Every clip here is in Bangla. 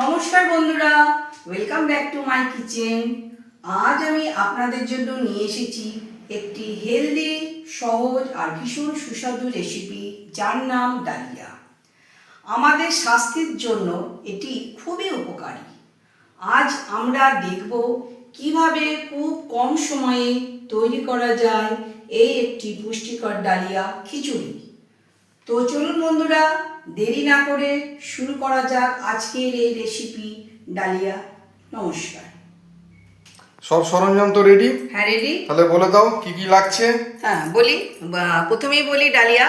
নমস্কার বন্ধুরা welcome back to my kitchen আজ আমি আপনাদের জন্য নিয়ে এসেছি একটি হেলদি সহজ আর ভীষণ সুস্বাদু রেসিপি যার নাম ডালিয়া। আমাদের স্বাস্থ্যের জন্য এটি খুবই উপকারী। আজ আমরা দেখব কীভাবে খুব কম সময়ে তৈরি করা যায় এই একটি পুষ্টিকর ডালিয়া খিচুড়ি। তো চলুন বন্ধুরা দেরি না করে শুরু করা যাক আজকের এই রেসিপি ডালিয়া নমস্কার। সব সরঞ্জাম তো রেডি হ্যাঁ রেডি তাহলে বলে দাও কি কি লাগছে? হ্যাঁ বলি। প্রথমেই বলি ডালিয়া।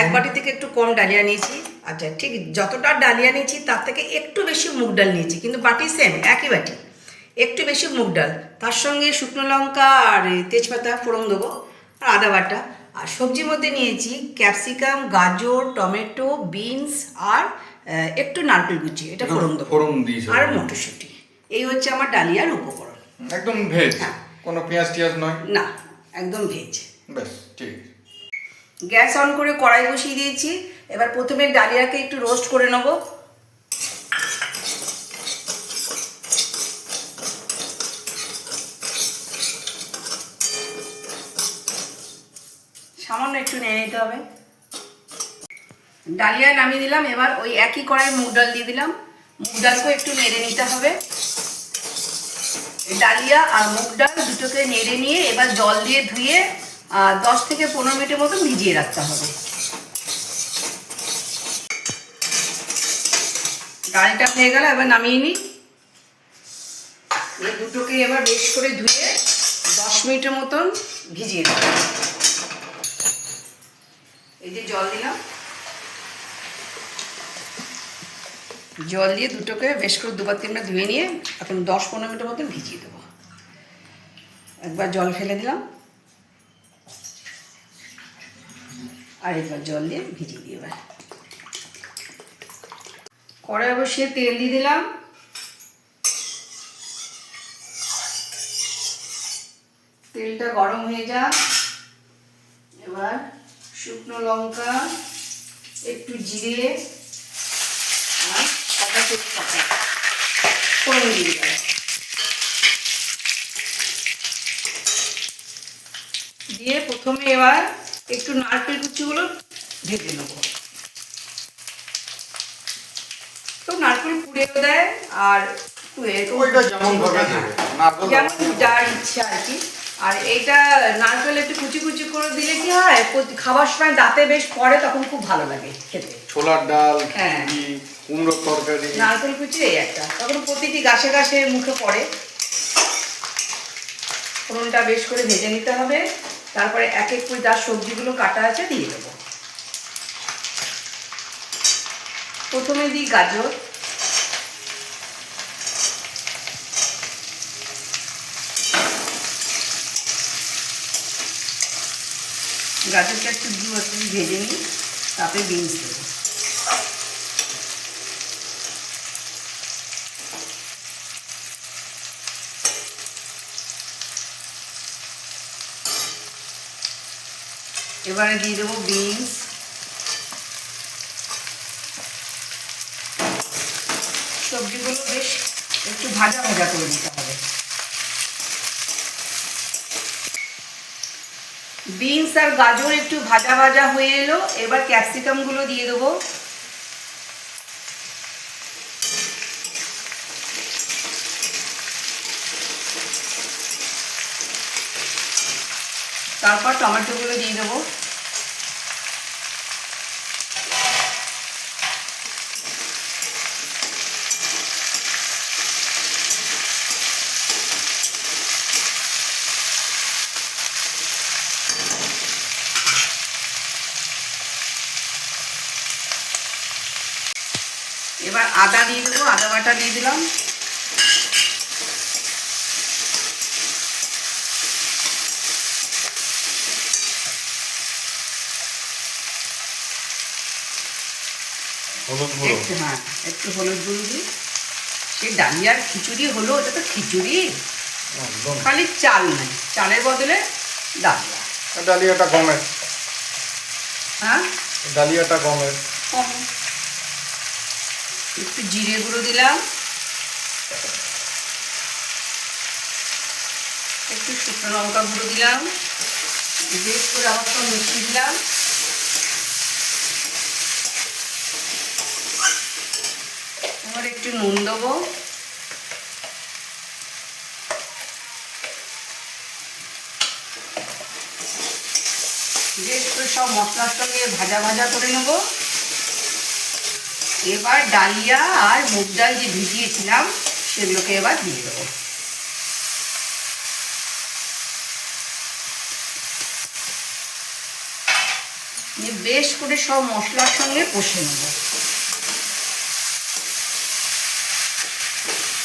এক বাটি থেকে একটু কম ডালিয়া নিয়েছি। আচ্ছা ঠিক যতটা ডালিয়া নিয়েছি তার থেকে একটু বেশি মুগ ডাল নিয়েছি। কিন্তু বাটি সেম একই বাটি। একটু বেশি মুগ ডাল। তার সঙ্গে শুকনো লঙ্কা আর তেজপাতা ফোড়ন দেবো আর আদা বাটা। আর সবজির মধ্যে নিয়েছি ক্যাপসিকাম গাজর টমেটো বিনস আর একটু নারকেল কুচি। এটা ফোড়ন দেবো। ফোড়ন দিয়েছ আর মটরশুঁটি। এই হচ্ছে আমার ডালিয়ার উপকরণ। একদম ভেজ? হ্যাঁ। কোনো পেঁয়াজ টিয়াজ নয়? না একদম ভেজ। ব্যাস ঠিক গ্যাস অন করে কড়াই বসিয়ে দিয়েছি। এবার প্রথমে ডালিয়াকে একটু রোস্ট করে নেব। সামান্য একটু নিয়ে নিতে হবে। ডালিয়া নামিয়ে দিলাম, এবার ওই একই কড়াই মুগ ডাল দিয়ে দিলাম। মুগ ডালকেও একটু নেড়ে নিতে হবে। ডালিয়া আর মুগ ডাল দুটোকে নেড়ে নিয়ে এবার জল দিয়ে ধুয়ে দশ থেকে পনেরো মিনিটের মতো ভিজিয়ে রাখতে হবে। ডালটা হয়ে গেল, এবার নামিয়ে নিই। এই দুটোকে এবার বেশ করে ধুয়ে দশ মিনিটের মতন ভিজিয়ে দেবো এই যে জল দিলাম। জল দিয়ে দুটোকে বেশ করে দুবার তিনবার ধুয়ে নিয়ে এখন দশ পনেরো মিনিটের মতন ভিজিয়ে দেবো। একবার জল ফেলে দিলাম। আর একবার জল দিয়ে ভিজিয়ে দিই এবার। কড়াই বসিয়ে তেল দিয়ে দিলাম। তেলটা গরম হয়ে যাক। এবার শুকনো লঙ্কা একটু জিরে আর সাদা তেজপাতা। ফোড়ন দিয়ে দিলাম দিয়ে প্রথমে এবার একটু নারকেল কুচিগুলো ভেজে নেব। তো নারকেল পুড়েও দেয় আর একটু যেমন যার ইচ্ছা আর কি। আর এইটা নারকেল একটু কুচি কুচি করে দিলে কি হয়? খাবার সময় দাঁতে বেশ পড়ে তখন খুব ভালো লাগে খেতে। ছোলার ডাল হ্যাঁ। কুমড়োর তরকারি। নারকেল কুচি এই একটা। তখন প্রতিটি গাছে গাছে মুখে পড়ে। ফোড়নটা বেশ করে ভেজে নিতে হবে। তারপরে এক এক করে যার সবজিগুলো কাটা আছে দিয়ে দেবো। প্রথমে দিই গাজর। গাজরটা একটু দু ভেজে নিই, তারপরে বিনস দেবো। এবারে দিয়ে দেবো বিনস সবজিগুলো বেশ একটু ভাজা ভাজা করে দিতে হবে বিনস আর গাজর একটু ভাজা ভাজা হয়ে এলো, এবার ক্যাপসিকামগুলো দিয়ে দেবো। তারপর টমেটোগুলো দিয়ে দেবো এবার আদা দিয়ে দেবো আদা বাটা দিয়ে দিলাম। একটু হ্যাঁ একটু হলুদ গুঁড়ো দিই। সে ডালিয়ার খিচুড়ি হলো ওটা তো খিচুড়ি। খালি চাল নাই চালের বদলে ডালিয়া। ডালিয়াটা গমের হ্যাঁ? ডালিয়াটা কম। একটু জিরে গুঁড়ো দিলাম। একটু শুকনো লঙ্কা গুঁড়ো দিলাম। বেশ করে আবার সব মিশিয়ে দিলাম। এবার একটু নুন দেবো। বেশ করে সব মশলার সঙ্গে ভাজা ভাজা করে নেব। এবার ডালিয়া আর মুগ ডাল যে ভিজিয়েছিলাম, সেগুলোকে এবার দিয়ে দেবো। বেশ করে সব মশলার সঙ্গে কষে নেব।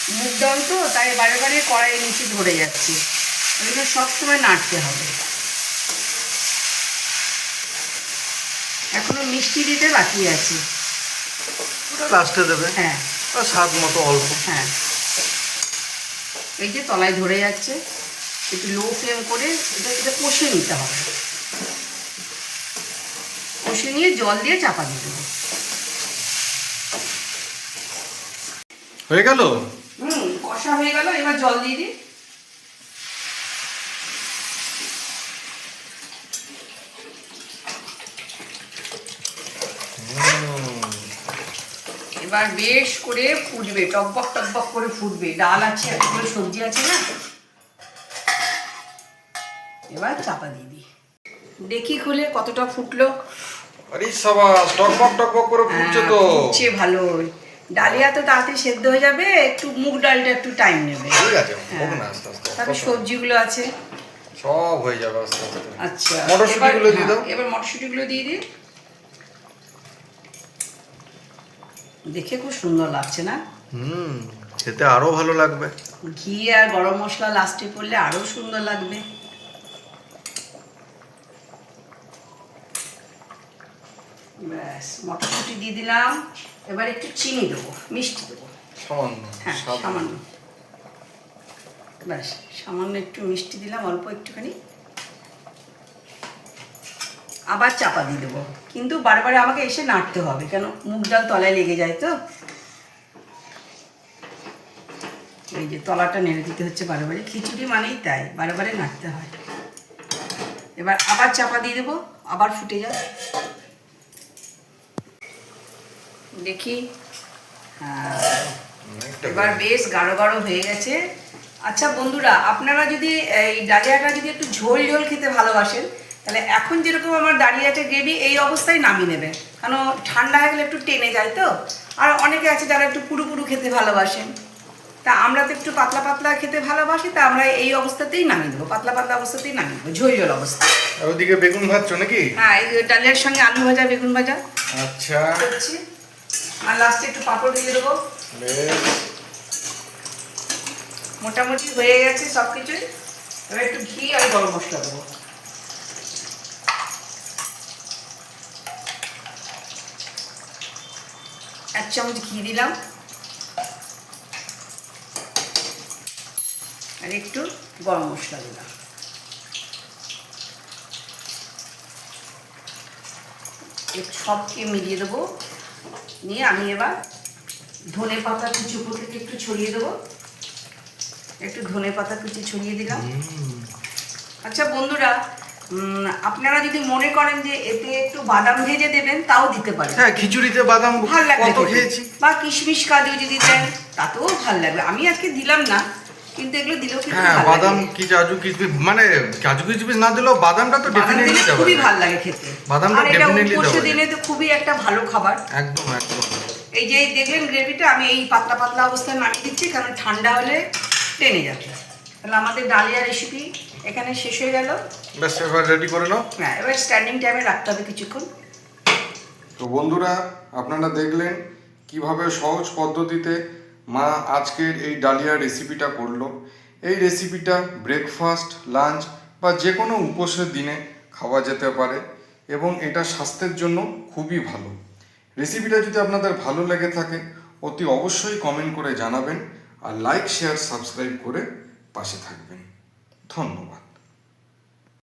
মুগ ডাল তো, তাই বারে বারে কড়াইয়ের নিচে ধরে যাচ্ছে। এগুলো সবসময় নাড়তে হবে। এখনও মিষ্টি দিতে বাকি আছে। লাস্টে দেবে। হ্যাঁ। স্বাদ মতো অল্প। হ্যাঁ। এই যে তলায় ধরে যাচ্ছে একটু লো ফ্লেম করে এটা এটা কষে নিতে হবে। কষে নিয়ে জল দিয়ে চাপা দিয়ে দেবো। হয়ে গেল? হুম কষা হয়ে গেল এবার জল দিয়ে দিই। এবার বেশ করে ফুটবে টকবক টকবক করে ফুটবে। ডাল আছে এতগুলো সবজি আছে না? এবার চাপা দিয়ে দিই। দেখি খুলে কতটা ফুটলো। আরে সাবাস টকবক টকবক করে ফুটছে তো। হ্যাঁ, ফুটছে ভালো ডালিয়া তো তাড়াতাড়ি সেদ্ধ হয়ে যাবে একটু মুগ ডালটা একটু টাইম নেবে। ঠিক আছে হ্যাঁ। হোক না আস্তে আস্তে তারপর সবজিগুলো আছে। সব হয়ে যাবে আস্তে আস্তে। আচ্ছা মটরশুঁটিগুলো দিয়ে দাও। হ্যাঁ, এবার মটরশুঁটিগুলো দিয়ে দিই। দেখে খুব সুন্দর লাগছে না? হুম খেতে আরও ভালো লাগবে। ঘি আর গরম মশলা লাস্টে পড়লে আরও সুন্দর লাগবে। ব্যাস মটরশুঁটি দিয়ে দিলাম। এবার একটু চিনি দেবো মিষ্টি দেবো। সামান্য হ্যাঁ সামান্য। ব্যাস সামান্য একটু মিষ্টি দিলাম অল্প একটুখানি। আবার চাপা দিয়ে দেবো। কিন্তু বারবার আমাকে এসে নাড়তে হবে কেন? মুগ ডাল তলায় লেগে যায় তো। এই যে তলাটা নেড়ে দিতে হচ্ছে বারে বারে খিচুড়ি মানেই তাই বারে বারে নাড়তে হয়। এবার আবার চাপা দিয়ে দেবো আবার ফুটে যায় দেখি। হ্যাঁ। এবার বেশ গাঢ় গাঢ় হয়ে গেছে। আচ্ছা বন্ধুরা আপনারা যদি এই ডালিয়াটা যদি একটু ঝোল ঝোল খেতে ভালোবাসেন তাহলে এখন যেরকম আমার দাঁড়িয়ে আছে গ্রেভি এই অবস্থায় নামিয়ে নেবে। কেন ঠান্ডা হয়ে গেলে একটু টেনে যায় তো। আর অনেকে আছে যারা একটু পুরু পুরু খেতে ভালোবাসেন তা আমরা তো একটু পাতলা পাতলা খেতে ভালোবাসি তা আমরা এই অবস্থাতেই নামিয়ে দেবো। পাতলা পাতলা অবস্থাতেই নামিয়ে দেবো। ঝোল ঝোল অবস্থা। ওদিকে বেগুন ভাজছো নাকি? হ্যাঁ এই ডালিয়ার সঙ্গে আলু ভাজা বেগুন ভাজা। আচ্ছা। করছি। আর লাস্টে একটু পাঁপড় দিয়ে দেবো। মোটামুটি হয়ে গেছে সব কিছুই এবার একটু ঘি আর গরম মশলা দেবো। চামচ ঘি দিলাম। আর একটু গরম মশলা দিলাম। সবকে মিলিয়ে দেবো। নিয়ে আমি এবার ধনে পাতা কুচি উপর থেকে একটু ছড়িয়ে দেবো। একটু ধনে পাতা কুচি ছড়িয়ে দিলাম। আচ্ছা বন্ধুরা আপনারা যদি মনে করেন যে এতে একটু বাদাম ভেজে দেবেন তাও দিতে পারেন। হ্যাঁ খিচুড়িতে বাদাম ভালো লাগবে কত খেয়েছি। বা কিশমিশ কাজু যদি দেন তাতেও ভালো লাগবে। আমি আজকে দিলাম না কিন্তু এগুলো দিলেও কিন্তু হ্যাঁ বাদাম কি কাজু কিশমিশ? মানে কাজু কিশমিশ না দিলেও বাদামটা তো ডেফিনেটলি দিলে খুবই। ভালো লাগে খেতে। বাদামটা এটা উপসে দেওয়া যায়। দিনে তো খুবই একটা ভালো খাবার। একদম একদম। এই যে দেখলেন গ্রেভিটা আমি এই পাতলা পাতলা অবস্থায় নামিয়ে দিচ্ছি কারণ ঠান্ডা হলে টেনে যাবে। তাহলে আমাদের ডালিয়া রেসিপি এখানে শেষ হয়ে গেল। ব্যাস এবার রেডি করে নাও। হ্যাঁ এবার স্ট্যান্ডিং টাইমে রাখতে হবে কিছুক্ষণ। তো বন্ধুরা আপনারা দেখলেন কীভাবে সহজ পদ্ধতিতে মা আজকের এই ডালিয়া রেসিপিটা করল। এই রেসিপিটা ব্রেকফাস্ট লাঞ্চ বা যে কোনো উপোসের দিনে খাওয়া যেতে পারে এবং এটা স্বাস্থ্যের জন্য খুবই ভালো। রেসিপিটা যদি আপনাদের ভালো লেগে থাকে অতি অবশ্যই কমেন্ট করে জানাবেন আর লাইক শেয়ার সাবস্ক্রাইব করে পাশে থাকবেন। ধন্যবাদ।